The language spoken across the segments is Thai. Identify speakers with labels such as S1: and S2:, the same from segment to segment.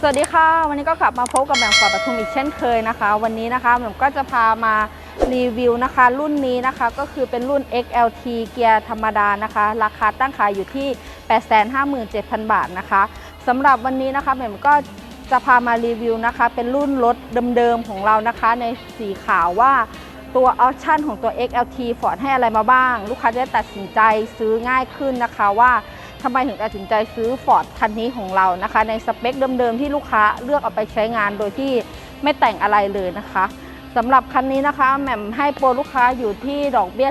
S1: สวัสดีค่ะ วันนี้ก็กลับมาพบกับแหม่มฟอดปทุมอีกเช่นเคยนะคะ วันนี้นะคะแหม่มก็จะพามารีวิวนะคะ รุ่นนี้นะคะก็คือเป็นรุ่น XLT เกียร์ธรรมดานะคะ ราคาตั้งขายอยู่ที่ 857,000 บาทนะคะสำหรับวันนี้นะคะแหม่มก็จะพามารีวิวนะคะ เป็นรุ่นรถเดิมๆของเรานะคะ ในสีขาวว่าตัวออปชั่นของตัว XLT Ford ให้อะไรมาบ้าง ลูกค้าจะตัดสินใจซื้อง่ายขึ้นนะคะว่า ทำไมถึงตัดสินใจซื้อ Ford คันนี้ของเรานะคะ ในสเปคเดิมๆที่ลูกค้าเลือกเอาไปใช้งานโดยที่ไม่แต่งอะไรเลยนะคะสำหรับคันนี้นะคะแหม่มให้โปรลูกค้าอยู่ที่ดอกเบี้ย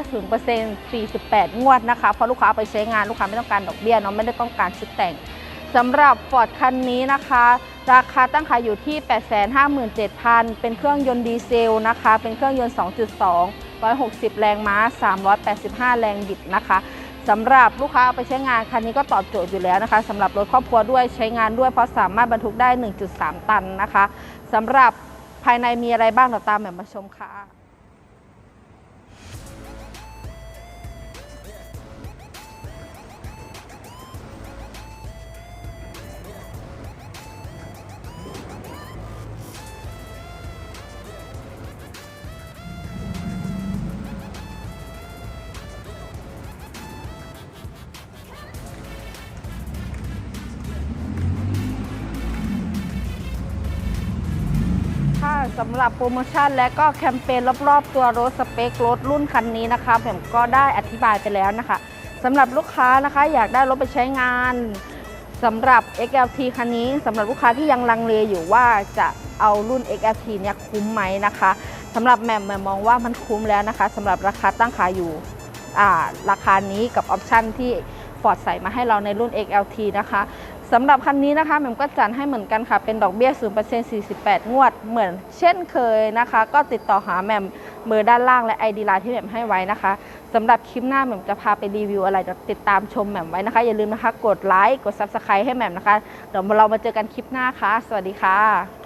S1: 0% 48 งวดนะคะเพราะลูกค้าเอาไปใช้งานลูกค้าไม่ต้องการดอกเบี้ยเนาะไม่ได้ต้องการชุดแต่งสำหรับ Ford คันนี้นะคะ ราคาตั้งขายอยู่ที่ 857,000 เป็นเครื่องยนต์ดีเซลนะคะ เป็นเครื่องยนต์ 2.2 160 แรงม้า 385 แรงบิดนะคะ สำหรับลูกค้าเอาไปใช้งานคันนี้ก็ตอบโจทย์อยู่แล้วนะคะสำหรับรถครอบครัวด้วยใช้งานด้วยเพราะสามารถบรรทุกได้ 1.3 ตันนะคะสำหรับภายในมีอะไรบ้างเราตามแบบมาชมค่ะ สำหรับโปรโมชั่นและก็แคมเปญรอบๆ ตัวรถสเปครถรุ่นคันนี้นะคะผมก็ได้อธิบายไปแล้วนะคะสำหรับลูกค้านะคะอยากได้รถไปใช้งานสำหรับ XLT คันนี้สำหรับลูกค้าที่ยังลังเลอยู่ว่าจะเอารุ่น XLT เนี่ยคุ้มไหมนะคะสำหรับแหม่มแหม่มมองว่ามันคุ้มแล้วนะคะสำหรับราคาตั้งขายอยู่ราคานี้กับออปชั่นที่ Ford ใส่มาให้เราในรุ่น XLT นะคะ สำหรับคันนี้นะคะแหม่มก็จัดให้เหมือนกันค่ะ เป็นดอกเบี้ย 0% 48 งวด เหมือนเช่นเคยนะคะ ก็ติดต่อหาแหม่มเบอร์ด้านล่างและ ID ไลน์ที่แหม่มให้ไว้นะคะสำหรับคลิปหน้าแหม่มจะพาไปรีวิวอะไรเดี๋ยวติดตามชมแหม่มไว้นะคะ อย่าลืมนะคะ กดไลค์ กด Subscribe ให้แหม่มนะคะ เดี๋ยวเรามาเจอกันคลิปหน้าค่ะ สวัสดีค่ะ